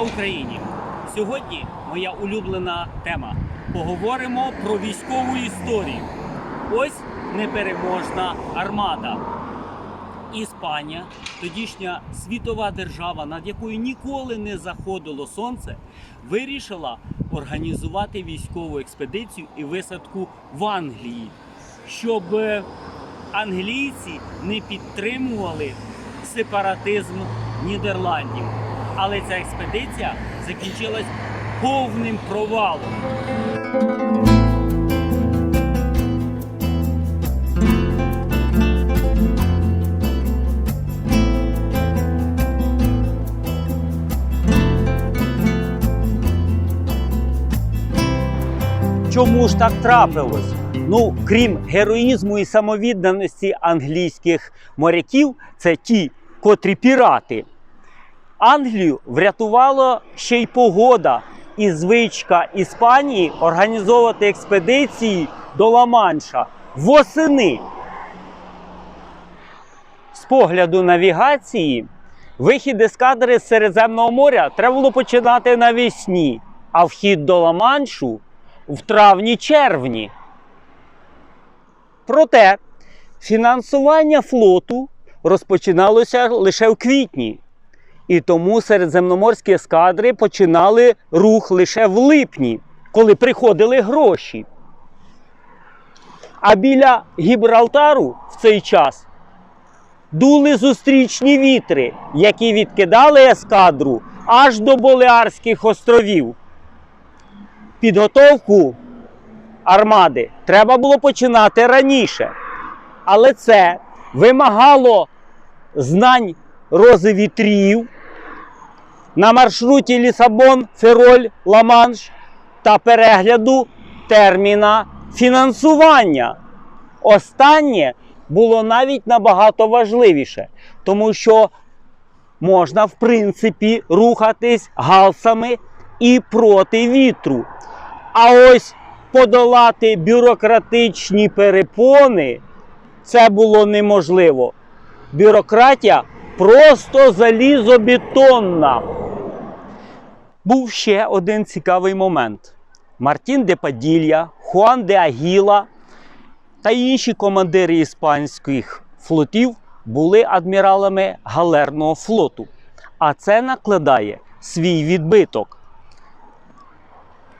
Україні! Сьогодні моя улюблена тема. Поговоримо про військову історію. Ось непереможна армада. Іспанія, тодішня світова держава, над якою ніколи не заходило сонце, вирішила організувати військову експедицію і висадку в Англії, щоб е, англійці не підтримували сепаратизм Нідерландів. Але ця експедиція закінчилась повним провалом. Чому ж так трапилось? Ну, крім героїзму і самовідданості англійських моряків, це ті, котрі пірати. Англію врятувало ще й погода і звичка Іспанії організовувати експедиції до Ла-Манша восени. З погляду навігації, вихід ескадри з Середземного моря треба було починати навесні, а вхід до Ла-Маншу в травні-червні. Проте фінансування флоту розпочиналося лише в квітні. І тому середземноморські ескадри починали рух лише в липні, коли приходили гроші. А біля Гібралтару в цей час дули зустрічні вітри, які відкидали ескадру аж до Болеарських островів. Підготовку армади треба було починати раніше. Але це вимагало знань рози вітрів на маршруті Лісабон, Фероль, Ла-Манш та перегляду терміна фінансування. Останнє було навіть набагато важливіше, тому що можна, в принципі, рухатись галсами і проти вітру. А ось подолати бюрократичні перепони це було неможливо. Бюрократія просто залізобетонна. Був ще один цікавий момент. Мартін де Паділья, Хуан де Агіла та інші командири іспанських флотів були адміралами галерного флоту. А це накладає свій відбиток.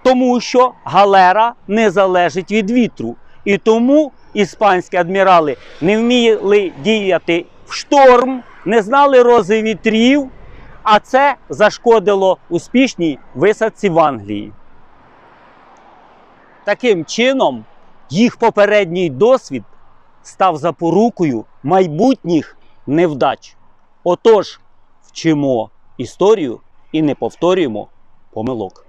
Тому що галера не залежить від вітру. І тому іспанські адмірали не вміли діяти в шторм, не знали рози вітрів, а це зашкодило успішній висадці в Англії. Таким чином, їх попередній досвід став запорукою майбутніх невдач. Отож, вчимо історію і не повторюємо помилок.